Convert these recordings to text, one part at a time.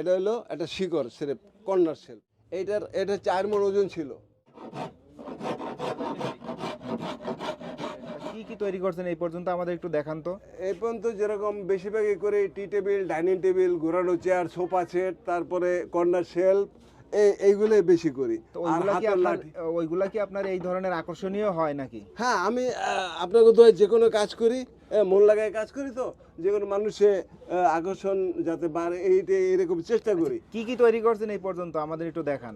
এটা হলো একটা শিকড় সেরেপ কর্নার সেল এইটার এটা চার মন ওজন ছিল। কি কি তৈরি করছেন এই পর্যন্ত আমাদের একটু দেখান তো। এই পর্যন্ত যেরকম বেশিরভাগই করে টি টেবিল ডাইনিং টেবিল ঘোরানো চেয়ার সোফা সেট তারপরে কর্নার শেলফ এই এইগুলোই বেশি করি। ওইগুলা কি আপনার লাঠি। কি আপনার এই ধরনের আকর্ষণীয় হয় নাকি? হ্যাঁ আমি আপনাকে তো যে কোনো কাজ করি মন লাগায় কাজ করি তো। যে কোনো মানুষে আকর্ষণ যাতে বাড়ে এইটা এরকম চেষ্টা করি। কি কি তৈরি করছেন এই পর্যন্ত? আমাদের একটু দেখান।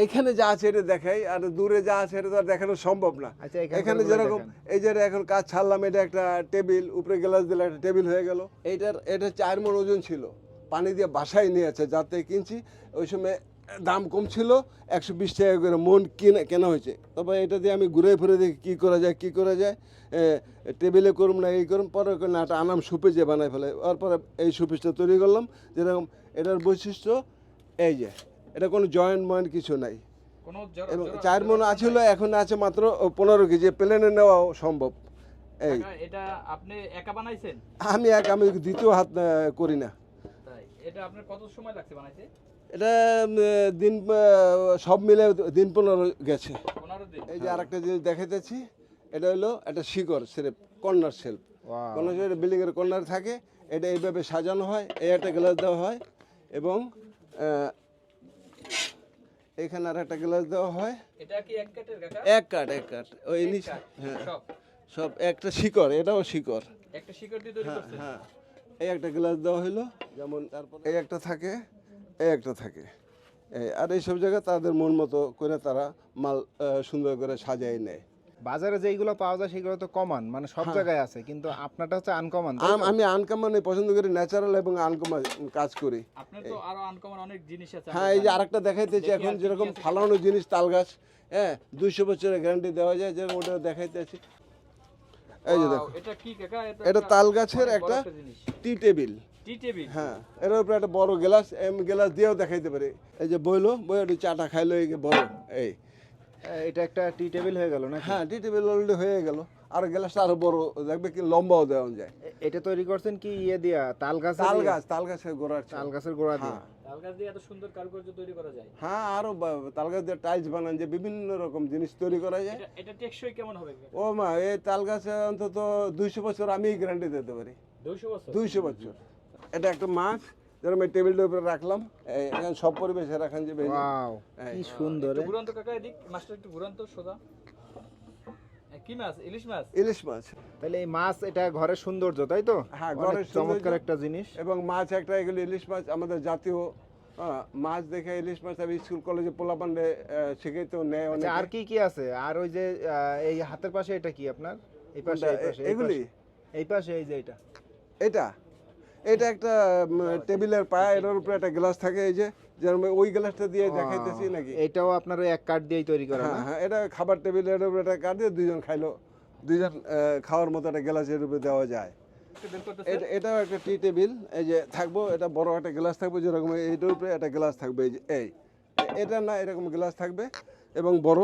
এইখানে যা আছে এটা দেখাই আর দূরে যা আছে এটা তো আর দেখানো সম্ভব না। আচ্ছা, এখানে যেরকম এই যে এখন কাজ ছাড়লাম এটা একটা টেবিল উপরে গ্লাস দিলে একটা টেবিল হয়ে গেল। এইটার এটা চার মন ওজন ছিল। পানি দিয়ে বাসায় নিয়ে নিয়েছে যাতে কিনছি। ওই সময় দাম কম ছিল একশো বিশ টাকা করে মন কেনা কেনা হয়েছে। তবে এটা দিয়ে আমি ঘুরে ফিরে দেখি কী করা যায় কী করা যায়। টেবিলে করুম না এই করুম পরে না একটা আনাম সুপে যে বানাই ফেলে। তারপরে এই সুপিসটা তৈরি করলাম যেরকম এটার বৈশিষ্ট্য এই যে এটা কোনো জয়েন্ট ময়েন্ট কিছু নাই। এবং চার মন আছিল এখন আছে মাত্র পনেরো কেজি প্লেনে নেওয়াও সম্ভব। এই। এটা আপনি একা বানাইছেন? আমি এক আমি দ্বিতীয় হাত করি না। এটা আপনার কত সময় লাগছে বানাইতে? এটা দিন সব মিলে দিন পনেরো গেছে। এই যে আরেকটা জিনিস দেখাইতেছি এটা হলো একটা শিকড় সেরেপ corner shelf Wow. Corner shelf বিল্ডিংয়ের কর্নার থাকে এটা এইভাবে সাজানো হয় এই একটা গ্লাস দেওয়া হয় এবং এখানে আর একটা গ্লাস দেওয়া হয়। এক কাঠ এক কাঠ। ওই নিচে হ্যাঁ। সব। সব একটা শিকড় এটাও শিকড়। একটা শিকড় দিয়ে হ্যাঁ হ্যাঁ। এই একটা গ্লাস দেওয়া হলো যেমন তারপর? এই একটা থাকে। একটা থাকে। এই আর এইসব জায়গায় তাদের মন মতো করে তারা মাল সুন্দর করে সাজাই নেয়। বাজারে যেগুলো পাওয়া যায় সেগুলো তো কমান মানে সব জায়গায় আছে কিন্তু আপনারটা হচ্ছে আনকমন আমি আনকমন পছন্দ করি ন্যাচারাল এবং আনকমন কাজ করি। আপনার তো আরও আনকমন অনেক জিনিস আছে হ্যাঁ এই যে আরেকটা দেখাইতেছি দেখি এখন যেরকম ফালানো জিনিস তাল গাছ হ্যাঁ দুইশো বছরের গ্যারান্টি দেওয়া যায় যেরকম ওটা দেখাইতেছি এই যে দেখো। এটা কি কাকা? এটা এটা তাল গাছের একটা টি টেবিল হ্যাঁ এর উপরে একটা বড় গ্লাস এম গ্লাস দিয়েও দেখাইতে পারে। এই যে বইলো বই একটু চাটা খাইলো এই বড় এই। এটা একটা টি টেবিল হয়ে গেল না হ্যাঁ টি টেবিল অলরেডি হয়ে গেল। আর গ্লাসটা আরও বড় দেখবে কি লম্বাও দেওয়া যায়। এটা তৈরি করছেন কি ইয়ে দিয়া তাল গাছ তাল গাছ তাল গাছের গোড়ার তাল গাছের গোড়া দিয়ে। হ্যাঁ। তাল গাছ দিয়ে এত সুন্দর কারুকার্য তৈরি করা যায়? হ্যাঁ আরও তাল গাছ দিয়ে টাইলস বানান যে বিভিন্ন রকম জিনিস তৈরি করা যায়। এটা এটা টেকসই কেমন হবে? ও মা এই তাল গাছে অন্তত দুইশো বছর আমি গ্যারান্টি দিতে পারি। 200 বছর? দুইশো বছর। এটা একটা মাছ যেরকম এই টেবিলটার উপরে রাখলাম এখানে সব পরিবেশে রাখান যে। ওয়াও কি সুন্দর ঘুরান তো কাকা এদিক মাছটা একটু ঘুরান তো সোজা। কি মাছ? ইলিশ মাছ? ইলিশ মাছ। তাহলে এই মাছ এটা ঘরের সৌন্দর্য তাই তো? হ্যাঁ, ঘরের চমৎকার একটা জিনিস। এবং মাছ একটা এগুলো ইলিশ মাছ আমাদের জাতীয় মাছ দেখে ইলিশ মাছ আমি স্কুল কলেজে পোলাপান্ডে শিখাইতেও নেয় আচ্ছা অনেকে। আর কি কি আছে? আর ওই যে আহ, এই হাতের পাশে এটা কি আপনার? এই পাশে এই পাশে এগুলি? পাশে। এই পাশে এই যে এটা। এটা? এটা একটা টেবিলের পায়া এটার উপরে একটা গ্লাস থাকে এই যে যেরকম ওই গ্লাসটা দিয়ে দেখাইতেছি নাকি? এটাও আপনার এক কাঠ দিয়েই তৈরি করা হ্যাঁ হ্যাঁ এটা খাবার টেবিলের উপরে একটা কাট দিয়ে দুইজন খাইলো। দুইজন খাওয়ার মতো একটা গ্লাসের উপরে দেওয়া যায়। এটাও একটা টি টেবিল এই যে থাকব এটা বড় একটা গ্লাস থাকবে যেরকম এইটার উপরে একটা গ্লাস থাকবে এই যে এই। এটা না এরকম গ্লাস থাকবে এবং বড়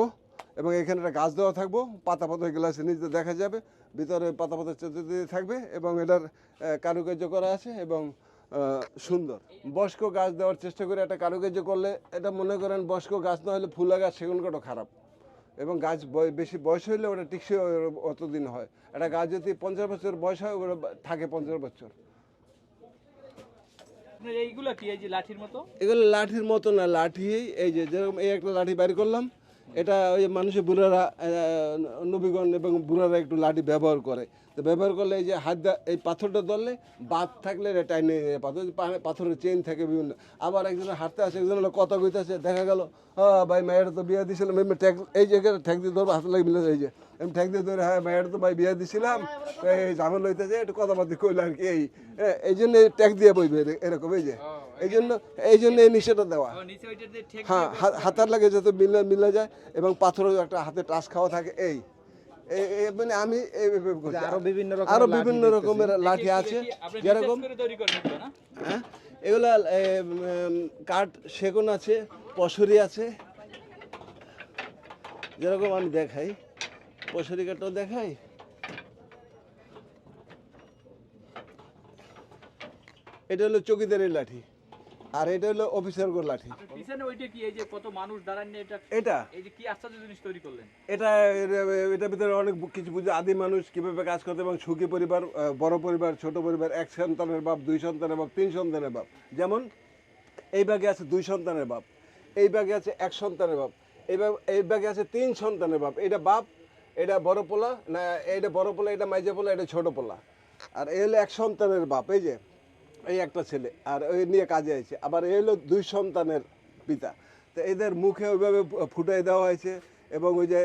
এবং এখানে একটা গাছ দেওয়া থাকব পাতা পাতা গ্লাসের নিচে দেখা যাবে ভিতরে পাতা পাতা চতুর্দিকে থাকবে এবং এটার কারুকার্য করা আছে এবং সুন্দর। বয়স্ক গাছ দেওয়ার চেষ্টা করে একটা কারুকার্য করলে এটা মনে করেন বয়স্ক গাছ না হলে ফুলা গাছ সেগুন কাটো খারাপ। এবং গাছ বেশি বয়স হইলে ওটা টিকসই অতদিন হয়। একটা গাছ যদি পঞ্চাশ বছর বয়স হয় ওটা থাকে পঞ্চাশ বছর। এইগুলা কি এই যে লাঠির মতো? এগুলো লাঠির মতো না লাঠি এই যে যেরকম এই একটা লাঠি বের করলাম এটা ওই মানুষের বুড়ারা নবীগণ এবং বুড়ারা একটু লাঠি ব্যবহার করে তো ব্যবহার করলে এই যে হাত এই পাথরটা ধরলে বাদ থাকলে এটা টাইনে। পাথর পাথরের চেন থাকে বিভিন্ন আবার একজন হাঁটতে আসে, একজন কথা কইতেছে দেখা গেল হ্যাঁ ভাই মায়ের তো বিয়ে দিছিলাম এমনি ঠেক এই জায়গায় ঠেক দিয়ে ধরবো, হাত লাগে মিলে এই যে, আমি ঠেক দিয়ে ধরে হ্যাঁ মায়ের তো ভাই বিয়ে দিছিলাম তো এই ঝামেলা হইতেছে, একটু কথাবার্তি কইলো আর কি, এই এই জন্য ট্যাগ দিয়ে বইবে এর- এরকম, এই যে এই জন্য এই জন্য এই নিষেধটা দেওয়া। ও নিচে ওইটা দিয়ে ঠেক হ্যাঁ হা- হাতার লাগে যাতে মিলে মিলে যায় এবং পাথরের একটা হাতে টাচ খাওয়া থাকে এই। এই- এই মানে আমি। আরও বিভিন্ন রকমের আরও লাঠি বিভিন্ন রকমের লাঠি আছে যেরকম হ্যাঁ? এগুলা কাঠ সেগুন আছে পশরি আছে। যেরকম আমি দেখাই পশরি কাঠটাও দেখাই। এটা হলো চকিদারের লাঠি। আর এটা হলো অফিসার গোর লাঠি। পিছনে ওইটা কি এই যে কত মানুষ দাঁড়ান এটা এটা? এই যে কি আশ্চর্য জিনিস তৈরি করলেন? এটা এটার ভিতরে অনেক কিছু বুঝে আদি মানুষ কীভাবে কাজ করতে এবং সুখী পরিবার বড় পরিবার ছোট পরিবার এক সন্তানের বাপ দুই সন্তানের বাপ তিন সন্তানের বাপ। যেমন এই ভাগে আছে দুই সন্তানের বাপ এই ভাগে আছে এক সন্তানের বাপ এই এই ভাগে আছে তিন সন্তানের বাপ। এটা বাপ এটা বড় পোলা না এটা বড় পোলা এটা মাইজে পোলা এটা ছোট পোলা। আর এই হলো এক সন্তানের বাপ এই যে। এই একটা ছেলে আর ওই নিয়ে কাজে আছে আবার এই হলো দুই সন্তানের পিতা। তো এদের মুখে ওইভাবে ফুটাই দেওয়া হয়েছে এবং ওই যে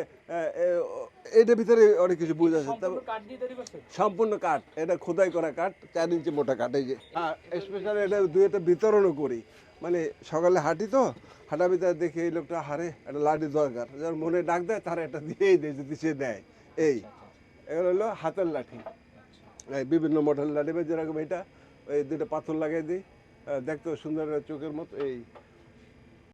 এটার ভিতরে অনেক কিছু বোঝা যাচ্ছে। সম্পূর্ণ তারপর কাঠ। এটা খোদাই করা কাঠ চার ইঞ্চি মোটা কাঠ এই যে। হ্যাঁ স্পেশালি এটা দুই একটা বিতরণও করি। মানে সকালে হাঁটি তো হাঁটা ভিতরে দেখি এই লোকটা হারে একটা লাঠি দরকার। যার মনে ডাক দেয় তারা একটা দিয়েই দেয় যদি সে দেয়। এই এগুলো হলো হাতের লাঠি। বিভিন্ন মডেল লাঠি বা যেরকম এটা ওই দুটো পাথর লাগিয়ে দিই। দেখতে সুন্দর চোখের মতো এই